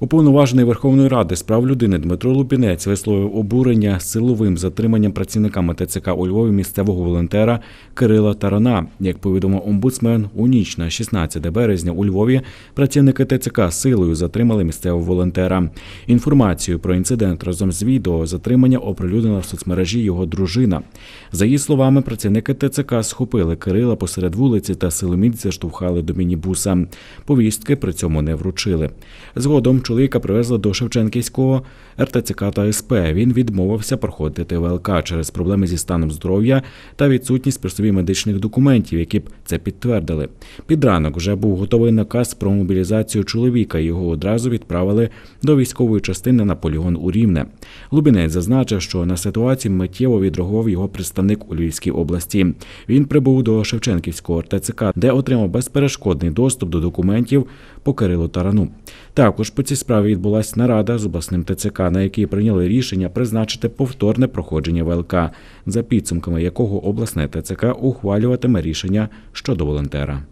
Уповноважений Верховної Ради з прав людини Дмитро Лубінець висловив обурення силовим затриманням працівниками ТЦК у Львові місцевого волонтера Кирила Тарана. Як повідомив омбудсмен, у ніч на 16 березня у Львові працівники ТЦК силою затримали місцевого волонтера. Інформацію про інцидент разом з відео затримання оприлюднила в соцмережі його дружина. За її словами, працівники ТЦК схопили Кирила посеред вулиці та силоміць заштовхали до мінібуса. Повістки при цьому не вручили. Згодом чоловіка привезли до Шевченківського РТЦК та СП. Він відмовився проходити ВЛК через проблеми зі станом здоров'я та відсутність при собі медичних документів, які б це підтвердили. Під ранок вже був готовий наказ про мобілізацію чоловіка. Його одразу відправили до військової частини на полігон у Рівне. Лубінець зазначив, що на ситуацію миттєво відреагував його представник у Львівській області. Він прибув до Шевченківського РТЦК, де отримав безперешкодний доступ до документів по Кирилу Тарану. Також по цій справі відбулася нарада з обласним ТЦК, на якій прийняли рішення призначити повторне проходження ВЛК, за підсумками якого обласне ТЦК ухвалюватиме рішення щодо волонтера.